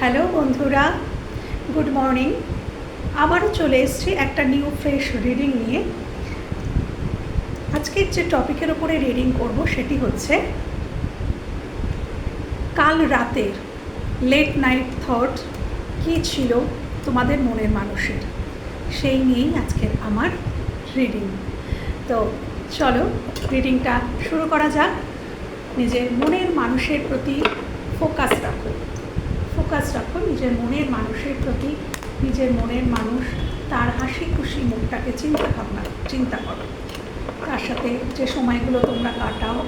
Hello বন্ধুরা, good morning. আবারও চলে এসেছি একটা নিউ ফ্রেশ রিডিং নিয়ে। আজকের যে টপিকের ওপরে রিডিং করব সেটি হচ্ছে, কাল রাতের লেট নাইট থট কী ছিল তোমাদের মনের মানুষের? সেই নিয়েই আজকের আমার রিডিং। তো চলো রিডিংটা শুরু করা যাক। নিজের মনের মানুষের প্রতি ফোকাস রাখো। ফোকাস রাখো, নিজের মনের মানুষের প্রতি, নিজের মনের মানুষ তার হাসি খুশি মুখটাকে চিন্তা ভাবনা, চিন্তা করো। তার সাথে যে সময়গুলো তোমরা কাটাও,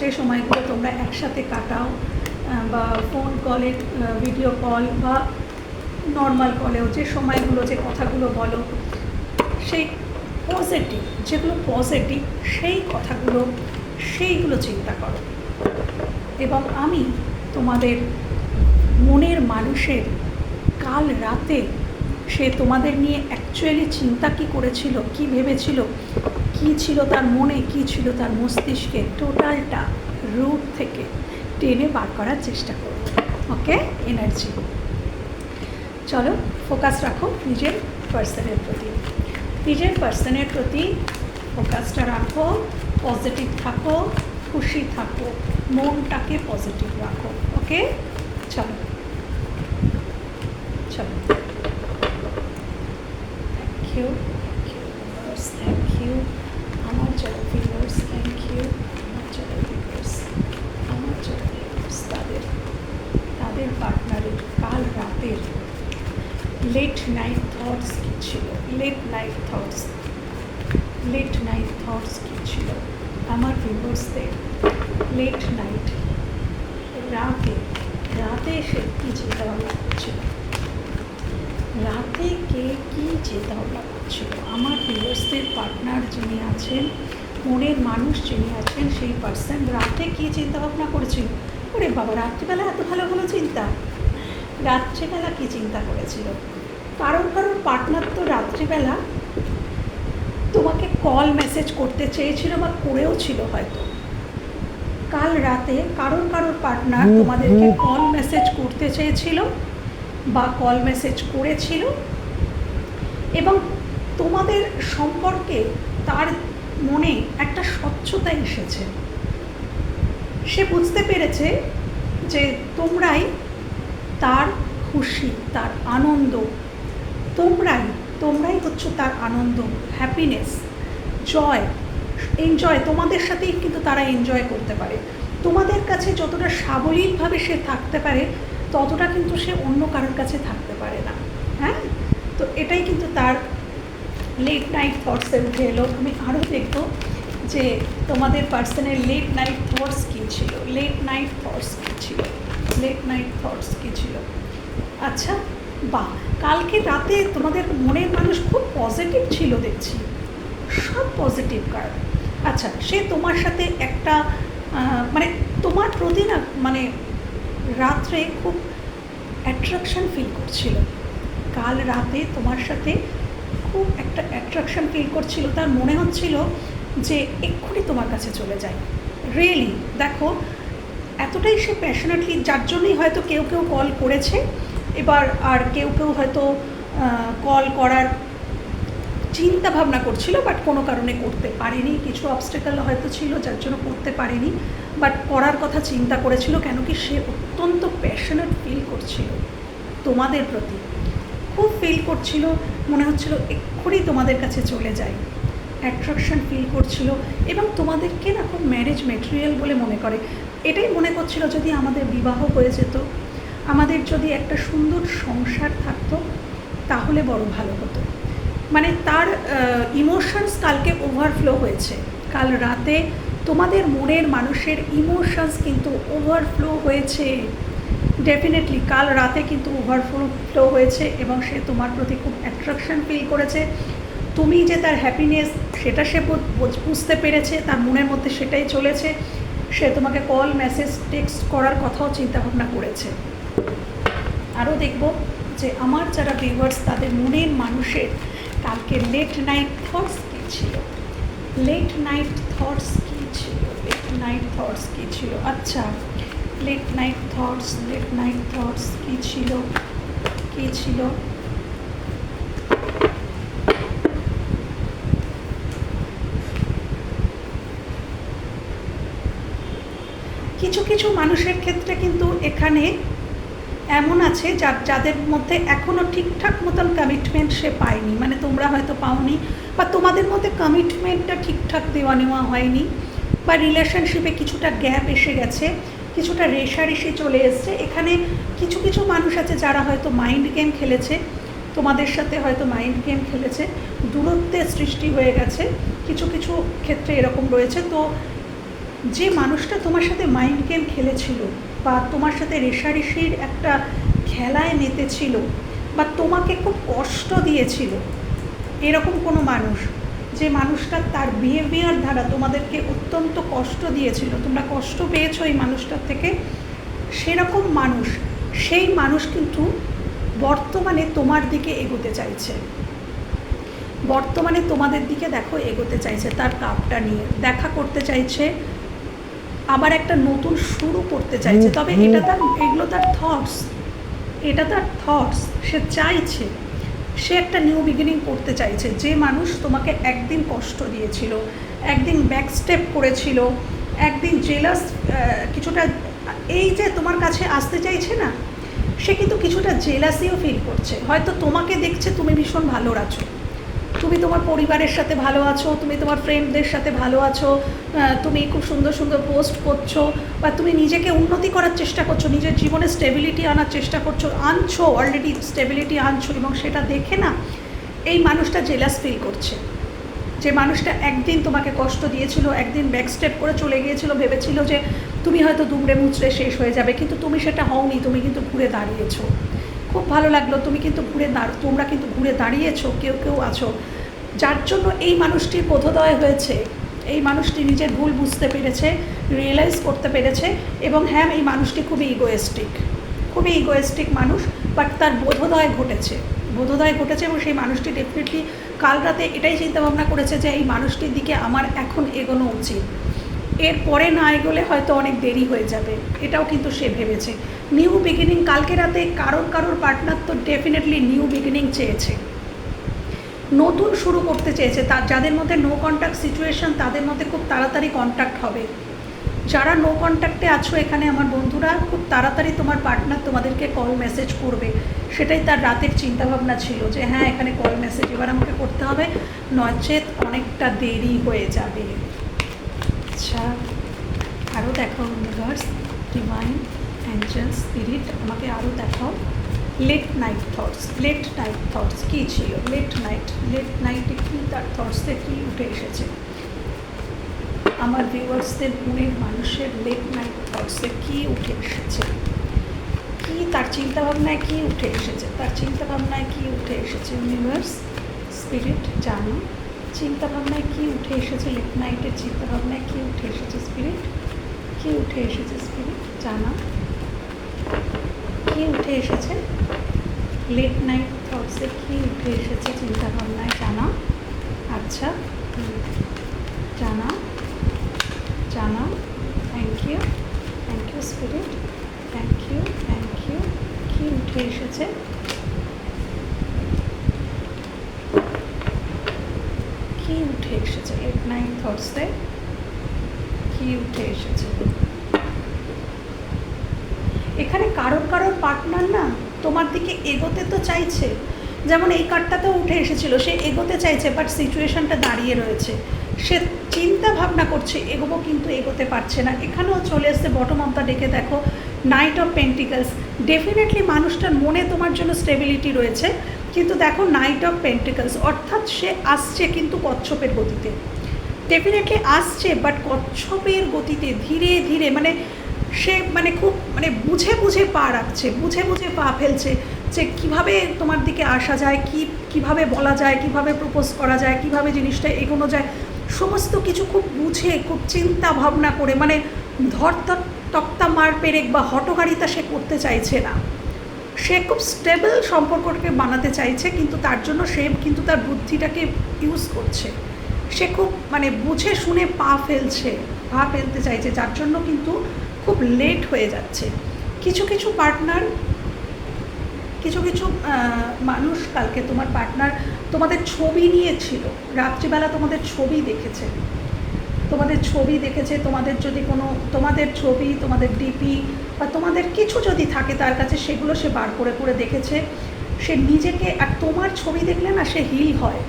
যে সময়গুলো তোমরা একসাথে কাটাও বা ফোন কলে ভিডিও কল বা নর্মাল কলেও যে সময়গুলো, যে কথাগুলো বলো, সেই পজিটিভ যেগুলো পজিটিভ সেই কথাগুলো, সেইগুলো চিন্তা করো। এবং আমি তোমাদের মনের মানুষের কাল রাতে সে তোমাদের নিয়ে অ্যাকচুয়ালি চিন্তা কি করেছিল, কি ভেবেছিল, কি ছিল তার মনে, কি ছিল তার মস্তিষ্কে টোটালটা রুট থেকে টেনে বার করার চেষ্টা করো। ওকে এনার্জি চলো ফোকাস রাখো নিজের পার্সনের প্রতি। নিজের পার্সনের প্রতি ফোকাসটা রাখো পজিটিভ থাকো, খুশি থাকো, মনটাকে পজিটিভ রাখো। ওকে চলো। চলো থ্যাংক ইউ থ্যাংক ইউ আমার যারা ভিউয়ার্স থ্যাংক ইউ আমার যারা ভিউয়ার্স আমার যারা ভিউয়ার্স তাদের তাদের পার্টনারের কাল রাতের লেট নাইট থটস কী ছিল? Late night thoughts late night thoughts কী ছিল? আমার ভিউয়ার্সদের লেট নাইট রাতে রাতে সে কী চিন্তা ভাবনা করছিল? কী চিন্তা ভাবনা করছিল। আমার ভিউয়ার্সদের পার্টনার যিনি আছেন মনের মানুষ যিনি আছেন সেই পার্সন রাতে কী চিন্তা ভাবনা করেছিল? ওরে বাবা রাত্রিবেলা এত ভালো ভালো চিন্তা। রাত্রিবেলা কী চিন্তা করেছিল? কারোর কারোর পার্টনার তো রাত্রিবেলা তোমাকে কল মেসেজ করতে চেয়েছিল বা করেও ছিল হয়তো। কাল রাতে কারোর কারোর পার্টনার তোমাদেরকে কল মেসেজ করতে চেয়েছিল বা কল মেসেজ করেছিল এবং তোমাদের সম্পর্কে তার মনে একটা স্বচ্ছতা এসেছে। সে বুঝতে পেরেছে যে তোমরাই তার খুশি, তার আনন্দ। তোমরাই তোমরাই হচ্ছে তার আনন্দ হ্যাপিনেস জয় এনজয় তোমাদের সাথেই কিন্তু তারা এনজয় করতে পারে। তোমাদের কাছে যতটা সাবলীলভাবে সে থাকতে পারে, ততটা কিন্তু সে অন্য কারোর কাছে থাকতে পারে না। হ্যাঁ? তো এটাই কিন্তু তার লেট নাইট থটসে উঠে এলো। আমি আরও দেখব যে তোমাদের পার্সনের লেট নাইট থটস কী ছিল? লেট নাইট থটস কী ছিল? লেট নাইট থটস কী ছিল? আচ্ছা বা কালকে রাতে তোমাদের মনের মানুষ খুব পজিটিভ ছিল দেখছি। সব পজিটিভ কার্ড আচ্ছা সে তোমার সাথে একটা মানে তোমার প্রতি না মানে রাত্রে খুব অ্যাট্রাকশন ফিল করছিল। কাল রাতে তোমার সাথে খুব একটা অ্যাট্রাকশন ফিল করছিল। তার মনে হচ্ছিল যে এক্ষুনি তোমার কাছে চলে যায় রিয়েলি দেখো, এতটাই সে প্যাশনেটলি যার জন্যই হয়তো কেউ কেউ কল করেছে। এবার আর কেউ কেউ হয়তো কল করার চিন্তা ভাবনা করছিল বাট কোনো কারণে করতে পারেনি। কিছু অবস্টেকাল হয়তো ছিল, যার জন্য করতে পারেনি। বাট করার কথা চিন্তা করেছিল, কেন কি সে অত্যন্ত প্যাশনেট ফিল করছিল তোমাদের প্রতি। খুব ফিল করছিল, মনে হচ্ছিল এক্ষুনি তোমাদের কাছে চলে যায় অ্যাট্রাকশন ফিল করছিল এবং তোমাদেরকে না খুব ম্যারেজ মেটেরিয়াল বলে মনে করে। এটাই মনে করছিল যদি আমাদের বিবাহ হয়ে যেত, আমাদের যদি একটা সুন্দর সংসার থাকতো, তাহলে বড় ভালো হতো। মানে তার ইমোশনস কালকে ওভারফ্লো হয়েছে। কাল রাতে তোমাদের মনের মানুষের ইমোশনস কিন্তু ওভারফ্লো হয়েছে। ডেফিনেটলি কাল রাতে কিন্তু ওভারফ্লো ফ্লো হয়েছে এবং সে তোমার প্রতি খুব অ্যাট্রাকশন ফিল করেছে। তুমি যে তার হ্যাপিনেস সেটা সে বুঝ- বুঝতে পেরেছে, তার মনের মধ্যে সেটাই চলেছে। সে তোমাকে কল মেসেজ টেক্সট করার কথাও চিন্তাভাবনা করেছে। আরও দেখব যে আমার যারা ভিউয়ার্স তাদের মনের মানুষের কালকে লেট নাইট থটস কী ছিল? লেট নাইট থটস কী ছিল? লেট নাইট থটস কী ছিল? আচ্ছা late night thoughts late night thoughts কী ছিল? কী ছিল? কিছু কিছু মানুষের ক্ষেত্রে কিন্তু এখানে এমন আছে যা, যাদের মধ্যে এখনও ঠিকঠাক মতন কমিটমেন্ট সে পায়নি। মানে তোমরা হয়তো পাওনি বা তোমাদের মধ্যে কমিটমেন্টটা ঠিকঠাক দেওয়া নেওয়া হয়নি বা রিলেশনশিপে কিছুটা গ্যাপ এসে গেছে। কিছুটা রেশারেশি চলে এসছে। এখানে কিছু কিছু মানুষ আছে যারা হয়তো মাইন্ড গেম খেলেছে। তোমাদের সাথে হয়তো মাইন্ড গেম খেলেছে। দূরত্বের সৃষ্টি হয়ে গেছে। কিছু কিছু ক্ষেত্রে এরকম রয়েছে। তো যে মানুষটা তোমার সাথে মাইন্ড গেম খেলেছিল বা তোমার সাথে রেশারেশির একটা খেলায় মেতেছিল বা তোমাকে খুব কষ্ট দিয়েছিল, এরকম কোনো মানুষ যে মানুষটা তার বিহেভিয়ার দ্বারা তোমাদেরকে অত্যন্ত কষ্ট দিয়েছিল তোমরা কষ্ট পেয়েছ এই মানুষটার থেকে সেরকম মানুষ সেই মানুষ কিন্তু বর্তমানে তোমার দিকে এগোতে চাইছে। বর্তমানে তোমাদের দিকে দেখো এগোতে চাইছে তার কাপটা নিয়ে দেখা করতে চাইছে আবার একটা নতুন শুরু করতে চাইছে। তবে এটা তার এগুলো তার থটস এটা তার থটস সে চাইছে। সে একটা নিউ বিগিনিং করতে চাইছে। যে মানুষ তোমাকে একদিন কষ্ট দিয়েছিল, একদিন ব্যাক স্টেপ করেছিল, একদিন জেলাস কিছুটা, এই যে তোমার কাছে আসতে চাইছে না, সে কিন্তু কিছুটা জেলাসিও ফিল করছে। হয়তো তোমাকে দেখছে, তুমি ভীষণ ভালো আছো তুমি তোমার পরিবারের সাথে ভালো আছো, তুমি তোমার ফ্রেন্ডদের সাথে ভালো আছো তুমি খুব সুন্দর সুন্দর পোস্ট করছ, বা তুমি নিজেকে উন্নতি করার চেষ্টা করছ, নিজের জীবনে স্টেবিলিটি আনার চেষ্টা করছ, আনছো অলরেডি স্টেবিলিটি আনছো, এবং সেটা দেখে না এই মানুষটা জেলাস ফিল করছে। যে মানুষটা একদিন তোমাকে কষ্ট দিয়েছিল, একদিন ব্যাক স্টেপ করে চলে গিয়েছিল, ভেবেছিল যে তুমি হয়তো দুমড়ে মুচড়ে শেষ হয়ে যাবে, কিন্তু তুমি সেটা হওনি, তুমি কিন্তু ঘুরে দাঁড়িয়েছো। খুব ভালো লাগল। তুমি কিন্তু ঘুরে দাঁড়, তোমরা কিন্তু ঘুরে দাঁড়িয়েছো, কেউ কেউ আছো। যার জন্য এই মানুষটির বোধোদয় হয়েছে, এই মানুষটি নিজের ভুল বুঝতে পেরেছে রিয়েলাইজ করতে পেরেছে এবং হ্যাঁ এই মানুষটি খুবই ইগোয়েস্টিক খুবই ইগোয়েস্টিক মানুষ বাট তার বোধোদয় ঘটেছে। বোধোদয় ঘটেছে এবং সেই মানুষটি ডেফিনেটলি কাল রাতে এটাই চিন্তা ভাবনা করেছে যে এই মানুষটির দিকে আমার এখন এগোনো উচিত। এর পরে না এগোলে হয়তো অনেক দেরি হয়ে যাবে। এটাও কিন্তু সে ভেবেছে। নিউ বিগিনিং, কালকে রাতে কারোর কারোর পার্টনার তো ডেফিনেটলি নিউ বিগিনিং চেয়েছে। নতুন শুরু করতে চেয়েছে। তার যাদের মধ্যে নো কন্ট্যাক্ট সিচুয়েশন তাদের মধ্যে খুব তাড়াতাড়ি কন্ট্যাক্ট হবে। যারা নো কন্ট্যাক্টে আছো এখানে আমার বন্ধুরা, খুব তাড়াতাড়ি তোমার পার্টনার তোমাদেরকে কল মেসেজ করবে। সেটাই তার রাতের চিন্তাভাবনা ছিল যে হ্যাঁ এখানে কল মেসেজ এবার আমাকে করতে হবে। নচেত অনেকটা দেরি হয়ে যাবে। আচ্ছা আরও দেখাও ইউনিভার্স ডিভাইন অ্যাঞ্জেল স্পিরিট আমাকে আরও দেখাও late night thoughts late night thoughts কী ছিল? লেট নাইট লেট নাইটে কী তার থটসে কী উঠে এসেছে? আমার ভিউয়ার্সদের মনের মানুষের লেট নাইট থটসে কী উঠে এসেছে? কী তার চিন্তাভাবনায় কী উঠে এসেছে? তার চিন্তাভাবনায় কী উঠে এসেছে ইউনিভার্স স্পিরিট জানো? চিন্তাভাবনায় কী উঠে এসেছে? লেট নাইটের চিন্তাভাবনায় কী উঠে এসেছে স্পিরিট কী উঠে এসেছে স্পিরিট জানা। কী উঠে এসেছে? লেট নাইট থটসে কী উঠে এসেছে চিন্তাভাবনায়? জানা। আচ্ছা। জানা। জানা। Thank you thank you spirit thank you thank you কী উঠে এসেছে কি এসেছে লেট কি উঠে এসেছে। এখানে কারোর কারোর পার্টনার না, তোমার দিকে এগোতে তো চাইছে। যেমন এই কার্ডটাতেও উঠে এসেছিল, সে এগোতে চাইছে বাট সিচুয়েশনটা দাঁড়িয়ে রয়েছে। সে চিন্তা ভাবনা করছে, এগোবো কিন্তু এগোতে পারছে না। এখানেও চলে এসছে বটম অফ দ্য ডেকে দেখো নাইট অফ পেন্টিকালস ডেফিনেটলি মানুষটার মনে তোমার জন্য স্টেবিলিটি রয়েছে। কিন্তু দেখো নাইট অফ পেন্টিকালস অর্থাৎ সে আসছে কিন্তু কচ্ছপের গতিতে। ডেফিনেটলি আসছে বাট কচ্ছপের গতিতে ধীরে ধীরে মানে সে মানে খুব মানে বুঝে বুঝে পা রাখছে, বুঝে বুঝে পা ফেলছে যে কীভাবে তোমার দিকে আসা যায়, কি, কীভাবে বলা যায়, কীভাবে প্রপোজ করা যায়, কীভাবে জিনিসটা এগোনো যায়, সমস্ত কিছু খুব বুঝে, খুব চিন্তা ভাবনা করে মানে ধর তক্তা মার পেরেক বা হটগাড়িতা সে করতে চাইছে না। সে খুব স্টেবল সম্পর্কটাকে বানাতে চাইছে, কিন্তু তার জন্য সে কিন্তু তার বুদ্ধিটাকে ইউজ করছে। সে খুব মানে বুঝে শুনে পা ফেলছে, পা ফেলতে চাইছে, যার জন্য কিন্তু খুব লেট হয়ে যাচ্ছে। কিছু কিছু পার্টনার কিছু কিছু মানুষ কালকে তোমার পার্টনার তোমাদের ছবি নিয়েছিল। রাত্রিবেলা তোমাদের ছবি দেখেছে। তোমাদের ছবি দেখেছে, তোমাদের যদি কোনো, তোমাদের ছবি, তোমাদের ডিপি বা তোমাদের কিছু যদি থাকে তার কাছে, সেগুলো সে বার করে করে দেখেছে। সে নিজেকে আর তোমার ছবি দেখলে না, সে হিল হয়।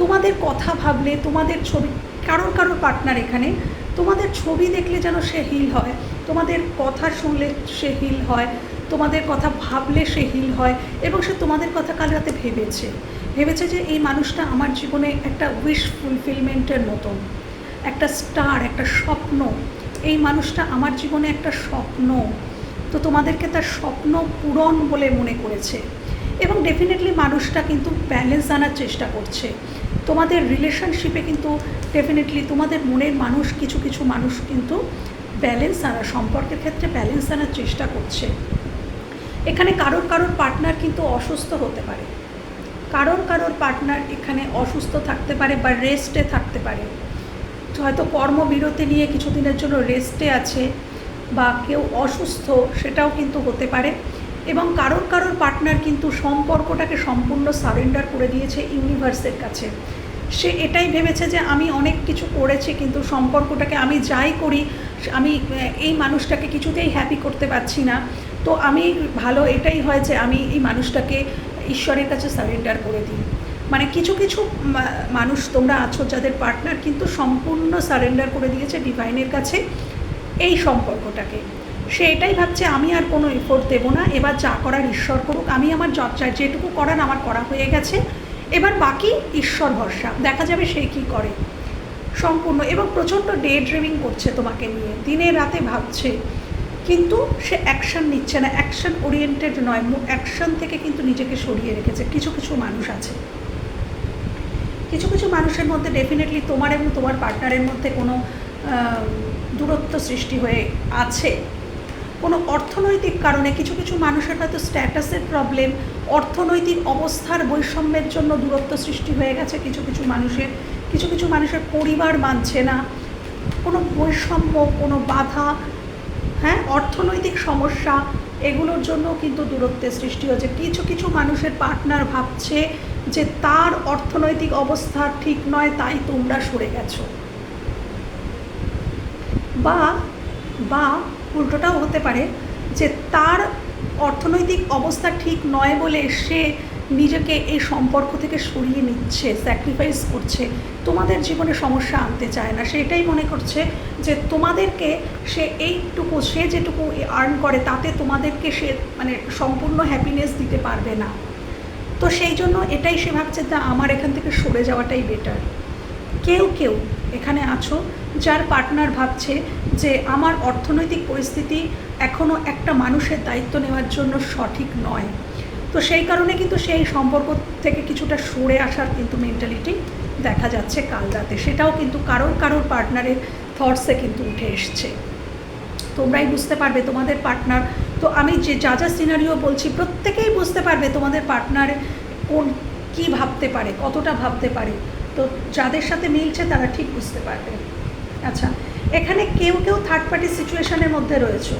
তোমাদের কথা ভাবলে, তোমাদের ছবি, কারোর কারোর পার্টনার এখানে, তোমাদের ছবি দেখলে যেন সে হিল হয়, তোমাদের কথা শুনলে সে হিল হয়, তোমাদের কথা ভাবলে সে হিল হয়, এবং সে তোমাদের কথা কাল রাতে ভেবেছে। ভেবেছে যে এই মানুষটা আমার জীবনে একটা উইশ ফুলফিলমেন্টের মতন। একটা স্টার, একটা স্বপ্ন। এই মানুষটা আমার জীবনে একটা স্বপ্ন। তো তোমাদেরকে তার স্বপ্ন পূরণ বলে মনে করেছে। এবং ডেফিনেটলি মানুষটা কিন্তু ব্যালেন্স আনার চেষ্টা করছে। তোমাদের রিলেশনশিপে কিন্তু ডেফিনেটলি তোমাদের মনের মানুষ, কিছু কিছু মানুষ কিন্তু ব্যালেন্স আনা সম্পর্কের ক্ষেত্রে ব্যালেন্স আনার চেষ্টা করছে। এখানে কারোর কারোর পার্টনার কিন্তু অসুস্থ হতে পারে। কারোর কারোর পার্টনার এখানে অসুস্থ থাকতে পারে বা রেস্টে থাকতে পারে। হয়তো কর্মবিরতি নিয়ে কিছুদিনের জন্য রেস্টে আছে বা কেউ অসুস্থ, সেটাও কিন্তু হতে পারে। এবং কারোর কারোর পার্টনার কিন্তু সম্পর্কটাকে সম্পূর্ণ সারেন্ডার করে দিয়েছে ইউনিভার্সের কাছে। সে এটাই ভেবেছে যে আমি অনেক কিছু করেছি, কিন্তু সম্পর্কটাকে আমি যাই করি, আমি এই মানুষটাকে কিছুতেই হ্যাপি করতে পারছি না। তো আমি ভালো, এটাই হয় যে আমি এই মানুষটাকে ঈশ্বরের কাছে সারেন্ডার করে দিই। মানে কিছু কিছু মানুষ তোমরা আছো যাদের পার্টনার কিন্তু সম্পূর্ণ সারেন্ডার করে দিয়েছে ডিভাইনের কাছে এই সম্পর্কটাকে। সে এটাই ভাবছে, আমি আর কোনো এফোর্ট দেবো না, এবার যা করার ঈশ্বর করুক। আমি আমার চর্চা যেটুকু করার আমার করা হয়ে গেছে, এবার বাকি ঈশ্বর ভরসা। দেখা যাবে সে কী করে। সম্পূর্ণ, এবং প্রচণ্ড ডে ড্রিভিং করছে তোমাকে নিয়ে। দিনে রাতে ভাবছে, কিন্তু সে অ্যাকশন নিচ্ছে না। অ্যাকশন ওরিয়েন্টেড নয় অ্যাকশন থেকে কিন্তু নিজেকে সরিয়ে রেখেছে। কিছু কিছু মানুষ আছে। কিছু কিছু মানুষের মধ্যে ডেফিনেটলি তোমার এবং তোমার পার্টনারের মধ্যে কোনো দূরত্ব সৃষ্টি হয়ে আছে। কোনো অর্থনৈতিক কারণে কিছু কিছু মানুষের হয়তো স্ট্যাটাসের প্রবলেম অর্থনৈতিক অবস্থার বৈষম্যের জন্য দূরত্ব সৃষ্টি হয়ে গেছে কিছু কিছু মানুষের, কিছু কিছু মানুষের পরিবার মানছে না। কোনো বৈষম্য, কোনো বাধা হ্যাঁ অর্থনৈতিক সমস্যা, এগুলোর জন্য কিন্তু দূরত্বের সৃষ্টি হয়েছে। কিছু কিছু মানুষের পার্টনার ভাবছে যে তার অর্থনৈতিক অবস্থা ঠিক নয়, তাই তোমরা সরে গেছো। বা বা উল্টোটাও হতে পারে যে তার অর্থনৈতিক অবস্থা ঠিক নয় বলে সে নিজেকে এই সম্পর্ক থেকে সরিয়ে নিচ্ছে স্যাক্রিফাইস করছে। তোমাদের জীবনে সমস্যা আনতে চায় না। সে এটাই মনে করছে যে তোমাদেরকে সে এইটুকু, সে যেটুকু আর্ন করে, তাতে তোমাদেরকে সে মানে সম্পূর্ণ হ্যাপিনেস দিতে পারবে না। তো সেই জন্য এটাই সে ভাবছে না আমার এখান থেকে সরে যাওয়াটাই বেটার কেউ কেউ এখানে আছো যার পার্টনার ভাবছে যে আমার অর্থনৈতিক পরিস্থিতি এখনও একটা মানুষের দায়িত্ব নেওয়ার জন্য সঠিক নয়। তো সেই কারণে কিন্তু সেই সম্পর্ক থেকে কিছুটা সরে আসার কিন্তু মেন্টালিটি দেখা যাচ্ছে কাল রাতে। সেটাও কিন্তু কারোর কারোর পার্টনারের থটসে কিন্তু উঠে এসছে। তোমরাই বুঝতে পারবে তোমাদের পার্টনার তো আমি যে যা যা সিনারিও বলছি, প্রত্যেকেই বুঝতে পারবে তোমাদের পার্টনার কোন কী ভাবতে পারে, কতটা ভাবতে পারে। তো যাদের সাথে মিলছে তারা ঠিক বুঝতে পারবে। আচ্ছা এখানে কেউ কেউ থার্ড পার্টি সিচুয়েশনের মধ্যে রয়েছে।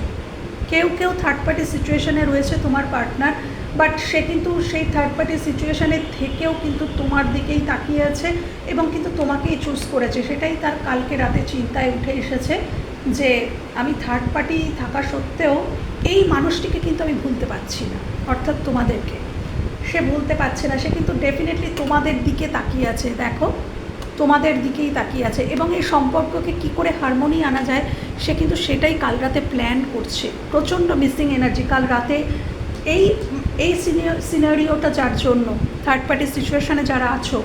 কেউ কেউ থার্ড পার্টি সিচুয়েশনে রয়েছে তোমার পার্টনার বাট সে কিন্তু সেই থার্ড পার্টি সিচুয়েশনে থেকেও কিন্তু তোমার দিকেই তাকিয়ে আছে এবং কিন্তু তোমাকেই চুজ করেছে। সেটাই তার কালকে রাতে চিন্তায় উঠে এসেছে যে আমি থার্ড পার্টি থাকা সত্ত্বেও এই মানুষটিকে কিন্তু আমি ভুলতে পারছি না, অর্থাৎ তোমাদেরকে। সে ভুলতে পারছে না, সে কিন্তু ডেফিনেটলি তোমাদের দিকে তাকিয়ে আছে, দেখো। তোমাদের দিকেই তাকিয়ে আছে এবং এই সম্পর্ককে কি করে হারমোনি আনা যায়, সে কিন্তু সেটাই কাল রাতে প্ল্যান করছে। প্রচণ্ড মিসিং এনার্জি কাল রাতে এই এই সিনারিওটা যার জন্য থার্ড পার্টি সিচুয়েশানে যারা আছো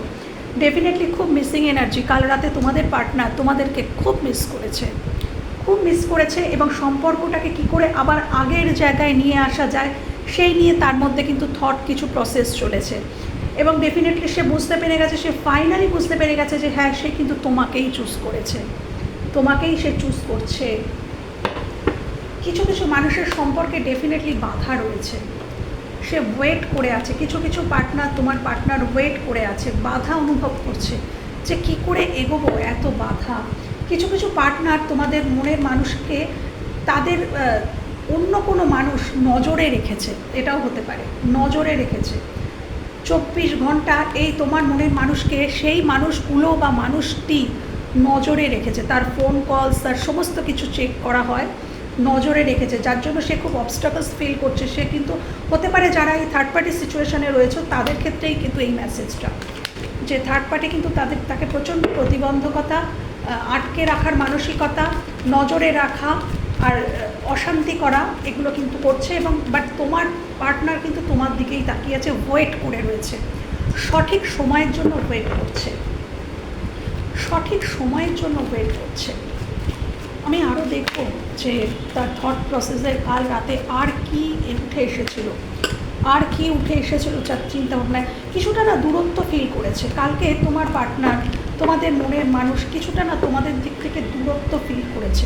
ডেফিনেটলি খুব মিসিং এনার্জি কাল রাতে তোমাদের পার্টনার তোমাদেরকে খুব মিস করেছে। খুব মিস করেছে এবং সম্পর্কটাকে কি করে আবার আগের জায়গায় নিয়ে আসা যায়, সেই নিয়ে তার মধ্যে কিন্তু থট কিছু প্রসেস চলেছে। এবং ডেফিনেটলি সে বুঝতে পেরে গেছে, সে ফাইনালি বুঝতে পেরে গেছে যে হ্যাঁ সে কিন্তু তোমাকেই চুজ করেছে। তোমাকেই সে চুজ করছে। কিছু কিছু মানুষের সম্পর্কে ডেফিনেটলি বাধা রয়েছে। সে ওয়েট করে আছে। কিছু কিছু পার্টনার তোমার পার্টনার ওয়েট করে আছে, বাধা অনুভব করছে যে কি করে এগোবো, এত বাধা। কিছু কিছু পার্টনার তোমাদের মনের মানুষকে তাদের অন্য কোনো মানুষ নজরে রেখেছে, এটাও হতে পারে, নজরে রেখেছে। চব্বিশ ঘণ্টা এই তোমার মনের মানুষকে, সেই মানুষগুলো বা মানুষটি নজরে রেখেছে। তার ফোন কলস তার সমস্ত কিছু চেক করা হয়, নজরে রেখেছে। যার জন্য সে খুব অবস্টাকলস ফিল করছে। সে কিন্তু হতে পারে যারা এই থার্ড পার্টি সিচুয়েশনে রয়েছে, তাদের ক্ষেত্রেই কিন্তু এই মেসেজটা যে থার্ড পার্টি কিন্তু তাদের, তাকে প্রচণ্ড প্রতিবন্ধকতা আটকে রাখার মানসিকতা, নজরে রাখা আর অশান্তি করা, এগুলো কিন্তু করছে এবং বাট তোমার পার্টনার কিন্তু তোমার দিকেই তাকিয়ে আছে ওয়েট করে রয়েছে। সঠিক সময়ের জন্য ওয়েট করছে। সঠিক সময়ের জন্য ওয়েট করছে। আমি আরও দেখব যে, তার থট প্রসেসের কাল রাতে আর কি উঠে এসেছিল। আর কি উঠে এসেছিল চিন্তা ভাবনায়। কিছুটা না দূরত্ব ফিল করেছে। কালকে তোমার পার্টনার তোমাদের মনের মানুষ কিছুটা না তোমাদের দিক থেকে দূরত্ব ফিল করেছে।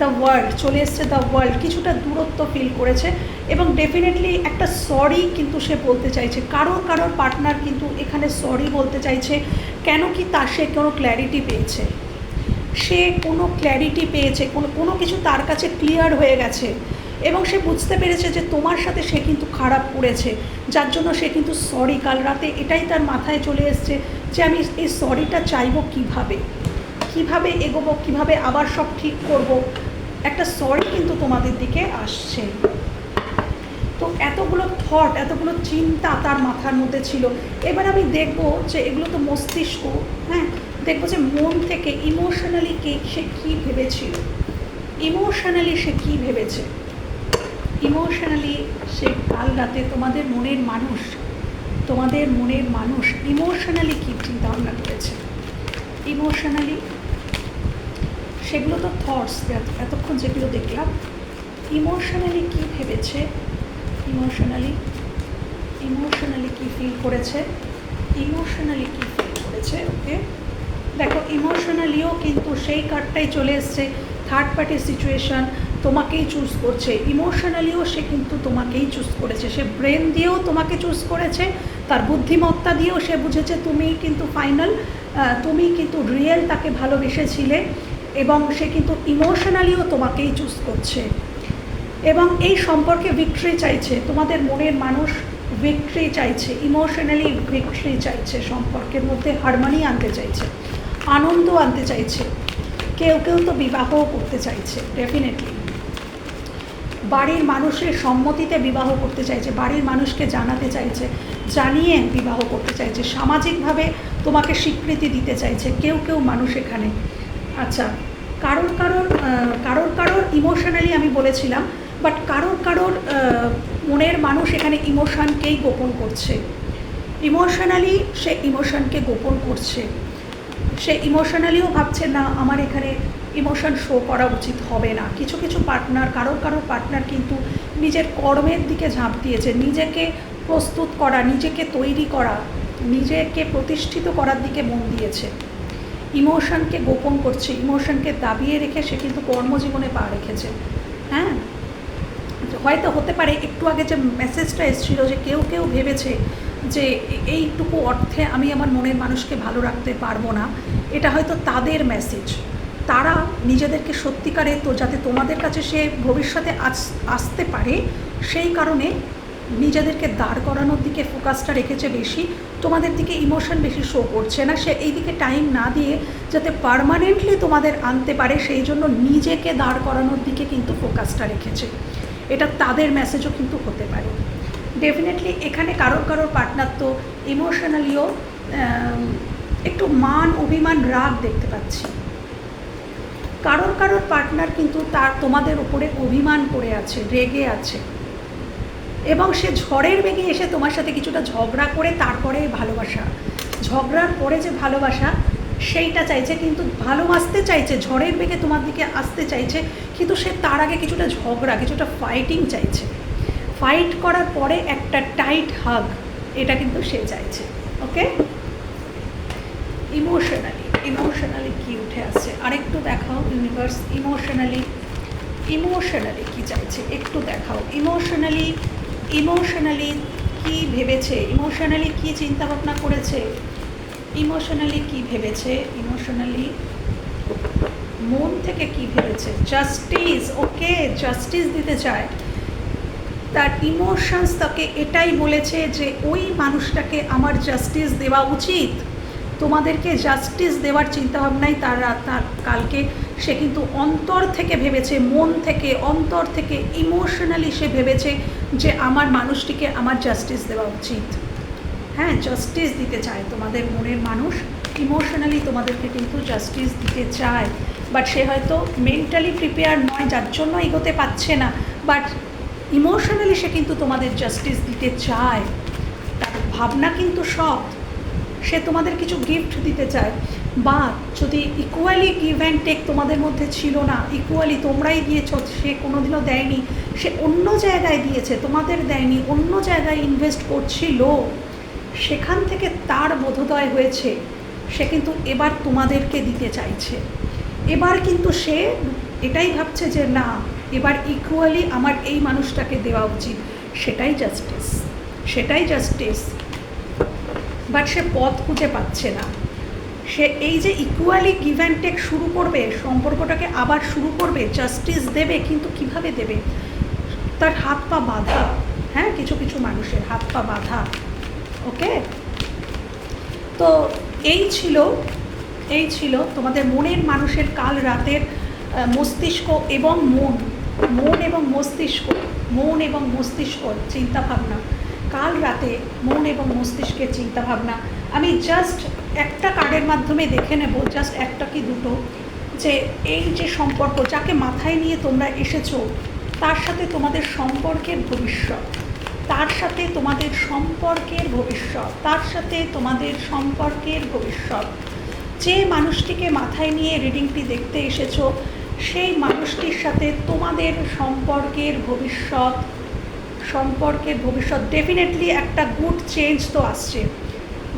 দ্য ওয়ার্ল্ড চলে এসছে দ্য ওয়ার্ল্ড কিছুটা দূরত্ব ফিল করেছে এবং ডেফিনেটলি একটা সরি কিন্তু সে বলতে চাইছে। কারোর কারোর পার্টনার কিন্তু এখানে সরি বলতে চাইছে, কেন কি তার সে কোনো ক্ল্যারিটি পেয়েছে। সে কোনো ক্ল্যারিটি পেয়েছে, কোনো কোনো কিছু তার কাছে ক্লিয়ার হয়ে গেছে। এবং সে বুঝতে পেরেছে যে তোমার সাথে সে কিন্তু খারাপ করেছে। যার জন্য সে কিন্তু সরি কাল রাতে এটাই তার মাথায় চলে এসছে যে আমি এই সরিটা চাইব কীভাবে? কীভাবে এগোবো? কীভাবে আবার সব ঠিক করব? একটা সরি কিন্তু তোমাদের দিকে আসছে। তো এতগুলো থট এতগুলো চিন্তা তার মাথার মধ্যে ছিল। এবার আমি দেখব যে এগুলো তো মস্তিষ্ক হ্যাঁ? দেখব যে মন থেকে ইমোশনালি কে সে কী ভেবেছিল? ইমোশনালি সে কী ভেবেছে? ইমোশনালি সে কাল রাতে তোমাদের মনের মানুষ, তোমাদের মনের মানুষ ইমোশনালি কী চিন্তা ভাবনা করেছে? ইমোশনালি সেগুলো তো থটস এতক্ষণ যেগুলো দেখলাম ইমোশনালি কী ভেবেছে? ইমোশনালি ইমোশনালি কী ফিল করেছে? ইমোশনালি কী ফিল করেছে? ওকে দেখো ইমোশনালিও কিন্তু সেই কার্ডটাই চলে এসছে থার্ড পার্টি সিচুয়েশন তোমাকেই চুজ করছে। ইমোশনালিও সে কিন্তু তোমাকেই চুজ করেছে। সে ব্রেন দিয়েও তোমাকে চুজ করেছে, তার বুদ্ধিমত্তা দিয়েও সে বুঝেছে তুমি কিন্তু ফাইনাল তুমি কিন্তু রিয়েল তাকে ভালোবেসেছিলে এবং সে কিন্তু ইমোশনালিও তোমাকেই চুজ করছে। এবং এই সম্পর্কে ভিক্টরি চাইছে। তোমাদের মনের মানুষ ভিক্টরি চাইছে ইমোশনালি ভিক্টরি চাইছে সম্পর্কের মধ্যে হারমোনি আনতে চাইছে, আনন্দ আনতে চাইছে। কেউ কেউ তো বিবাহও করতে চাইছে ডেফিনেটলি বাড়ির মানুষের সম্মতিতে বিবাহ করতে চাইছে, বাড়ির মানুষকে জানাতে চাইছে, জানিয়ে বিবাহ করতে চাইছে, সামাজিকভাবে তোমাকে স্বীকৃতি দিতে চাইছে, কেউ কেউ মানুষ এখানে। আচ্ছা কারোর কারোর কারোর কারোর ইমোশনালি আমি বলেছিলাম বাট কারোর কারোর মনের মানুষ এখানে ইমোশনকেই গোপন করছে। ইমোশনালি সে ইমোশনকে গোপন করছে। সে ইমোশনালিও ভাবছে, না, আমার এখানে ইমোশন শো করা উচিত হবে না। কিছু কিছু পার্টনার কারোর কারোর পার্টনার কিন্তু নিজের কর্মের দিকে ঝাঁপ দিয়েছে। নিজেকে প্রস্তুত করা, নিজেকে তৈরি করা, নিজেকে প্রতিষ্ঠিত করার দিকে মন দিয়েছে। ইমোশনকে গোপন করছে ইমোশনকে দাবিয়ে রেখে সে কিন্তু কর্মজীবনে পা রেখেছে। হ্যাঁ? হয়তো হতে পারে একটু আগে যে মেসেজটা এসেছিল যে কেউ কেউ ভেবেছে যে এইটুকু অর্থে আমি আমার মনের মানুষকে ভালো রাখতে পারব না। এটা হয়তো তাদের মেসেজ তারা নিজেদেরকে সত্যিকারে তো যাতে তোমাদের কাছে সে ভবিষ্যতে আস- আসতে পারে, সেই কারণে নিজেদেরকে দাঁড় করানোর দিকে ফোকাসটা রেখেছে বেশি। তোমাদের দিকে ইমোশন বেশি শো করছে না। সে এই দিকে টাইম না দিয়ে যাতে পারমানেন্টলি তোমাদের আনতে পারে, সেই জন্য নিজেকে দাঁড় করানোর দিকে কিন্তু ফোকাসটা রেখেছে। এটা তাদের মেসেজও কিন্তু হতে পারে। ডেফিনেটলি এখানে কারোর কারোর পার্টনার তো ইমোশনালিও একটু মান, অভিমান, রাগ দেখতে পাচ্ছি। কারোর কারোর পার্টনার কিন্তু তার, তোমাদের উপরে অভিমান করে আছে, রেগে আছে। এবং সে ঝড়ের বেগে এসে তোমার সাথে কিছুটা ঝগড়া করে তারপরে ভালোবাসা। ঝগড়ার পরে যে ভালোবাসা, সেইটা চাইছে কিন্তু ভালোবাসতে চাইছে, ঝড়ের বেগে তোমার দিকে আসতে চাইছে, কিন্তু সে তার আগে কিছুটা ঝগড়া, কিছুটা ফাইটিং চাইছে। ফাইট করার পরে একটা টাইট হাগ এটা কিন্তু সে চাইছে ওকে ইমোশনালি ইমোশনালি কি উঠে আসছে আরেকটু দেখাও ইউনিভার্স ইমোশনালি ইমোশনালি কি চাইছে? একটু দেখাও। ইমোশনালি ইমোশনালি কি ভেবেছে? ইমোশনালি কি চিন্তা ভাবনা করেছে? ইমোশনালি কি ভেবেছে? ইমোশনালি মন থেকে কি ভেবেছে? জাস্টিস ওকে জাস্টিস দিতে চায়। তার ইমোশনস তাকে এটাই বলেছে যে ওই মানুষটাকে আমার জাস্টিস দেওয়া উচিত। তোমাদেরকে জাস্টিস দেওয়ার চিন্তাভাবনাই তার তার কালকে। সে কিন্তু অন্তর থেকে ভেবেছে, মন থেকে, অন্তর থেকে ইমোশনালি সে ভেবেছে যে আমার মানুষটিকে আমার জাস্টিস দেওয়া উচিত। হ্যাঁ জাস্টিস দিতে চায়। তোমাদের মনের মানুষ ইমোশনালি তোমাদেরকে কিন্তু জাস্টিস দিতে চায়। বাট সে হয়তো মেন্টালি প্রিপেয়ার নয়, যার জন্য এগোতে পারছে না। বাট ইমোশনালি সে কিন্তু তোমাদের জাস্টিস দিতে চায়। তার ভাবনা কিন্তু সৎ। সে তোমাদের কিছু গিফট দিতে চায়। বা যদি ইকুয়ালি গিভ অ্যান্ড টেক তোমাদের মধ্যে ছিল না ইকুয়ালি তোমরাই দিয়েছ, সে কোনোদিনও দেয়নি, সে অন্য জায়গায় দিয়েছে, তোমাদের দেয়নি, অন্য জায়গায় ইনভেস্ট করছিল, সেখান থেকে তার বোধোদয় হয়েছে, সে কিন্তু এবার তোমাদেরকে দিতে চাইছে। এবার কিন্তু সে এটাই ভাবছে যে, না, এবার ইকুয়ালি আমার এই মানুষটাকে দেওয়া উচিত। সেটাই জাস্টিস সেটাই জাস্টিস বাট সে পথ খুঁজে পাচ্ছে না। সে এই যে ইকুয়ালি গিভ অ্যান্ড টেক শুরু করবে, সম্পর্কটাকে আবার শুরু করবে জাস্টিস দেবে, কিন্তু কীভাবে দেবে? তার হাত পা বাঁধা হ্যাঁ? কিছু কিছু মানুষের হাত পা বাঁধা ওকে তো এই ছিল এই ছিল তোমাদের মনের মানুষের কাল রাতের মস্তিষ্ক এবং মন। মন এবং মস্তিষ্ক, মন এবং মস্তিষ্ক চিন্তাভাবনা। কাল রাতে মন এবং মস্তিষ্কের চিন্তাভাবনা। আমি জাস্ট একটা কার্ডের মাধ্যমে দেখে নেব জাস্ট একটা কি দুটো। যে এই যে সম্পর্ক যাকে মাথায় নিয়ে তোমরা এসেছ, তার সাথে তোমাদের সম্পর্কের ভবিষ্যৎ। তার সাথে তোমাদের সম্পর্কের ভবিষ্যৎ। তার সাথে তোমাদের সম্পর্কের ভবিষ্যৎ। যে মানুষটিকে মাথায় নিয়ে রিডিংটি দেখতে এসেছ, সেই মানুষটির সাথে তোমাদের সম্পর্কের ভবিষ্যৎ সম্পর্কের ভবিষ্যৎ ডেফিনেটলি একটা গুড চেঞ্জ তো আসছে।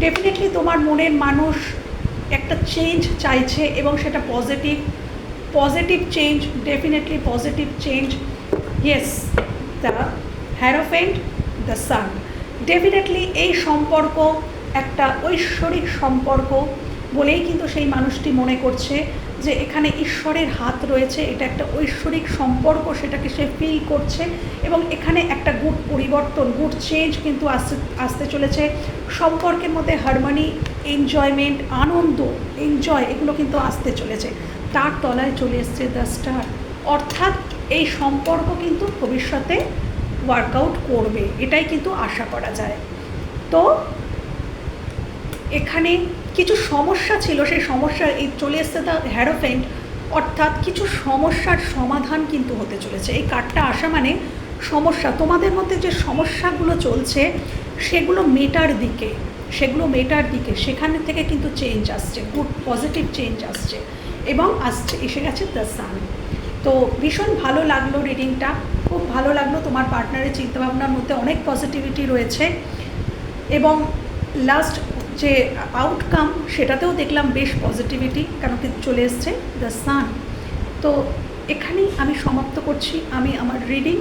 ডেফিনেটলি তোমার মনের মানুষ একটা চেঞ্জ চাইছে এবং সেটা positive positive change definitely positive change yes the Hierophant the Sun definitely এই সম্পর্ক একটা ঐশ্বরিক সম্পর্ক বলেই কিন্তু সেই মানুষটি মনে করছে। যে এখানে ঈশ্বরের হাত রয়েছে, এটা একটা ঐশ্বরিক সম্পর্ক সেটাকে সে ফিল করছে এবং এখানে একটা গুড পরিবর্তন গুড চেঞ্জ কিন্তু আসতে আসতে চলেছে। সম্পর্কের মধ্যে হারমোনি এনজয়মেন্ট আনন্দ এনজয় এগুলো কিন্তু আসতে চলেছে। তার তলায় চলে এসছে দ্য স্টার অর্থাৎ এই সম্পর্ক কিন্তু ভবিষ্যতে ওয়ার্কআউট করবে, এটাই কিন্তু আশা করা যায়। তো এখানে কিছু সমস্যা ছিল, সেই সমস্যার এই চলে এসছে দ্য হ্যারোফেন্ট অর্থাৎ কিছু সমস্যার সমাধান কিন্তু হতে চলেছে। এই কার্ডটা আসা মানে সমস্যা, তোমাদের মধ্যে যে সমস্যাগুলো চলছে, সেগুলো মেটার দিকে, সেগুলো মেটার দিকে, সেখান থেকে কিন্তু চেঞ্জ আসছে গুড পজিটিভ চেঞ্জ আসছে এবং আসছে, এসে গেছে দ্য সান তো ভীষণ ভালো লাগল রিডিংটা খুব ভালো লাগল তোমার পার্টনারের চিন্তাভাবনার মধ্যে অনেক পজিটিভিটি রয়েছে এবং লাস্ট যে আউটকাম সেটাতেও দেখলাম বেশ পজিটিভিটি কেন কি চলে এসছে দ্য সান তো এখানেই আমি সমাপ্ত করছি, আমি আমার রিডিং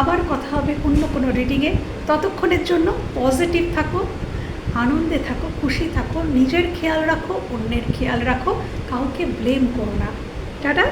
আবার কথা হবে অন্য কোনো রিডিংয়ে ততক্ষণের জন্য পজিটিভ থাকো, আনন্দে থাকো, খুশি থাকো, নিজের খেয়াল রাখো, অন্যের খেয়াল রাখো, কাউকে ব্লেম করো না। টাটা!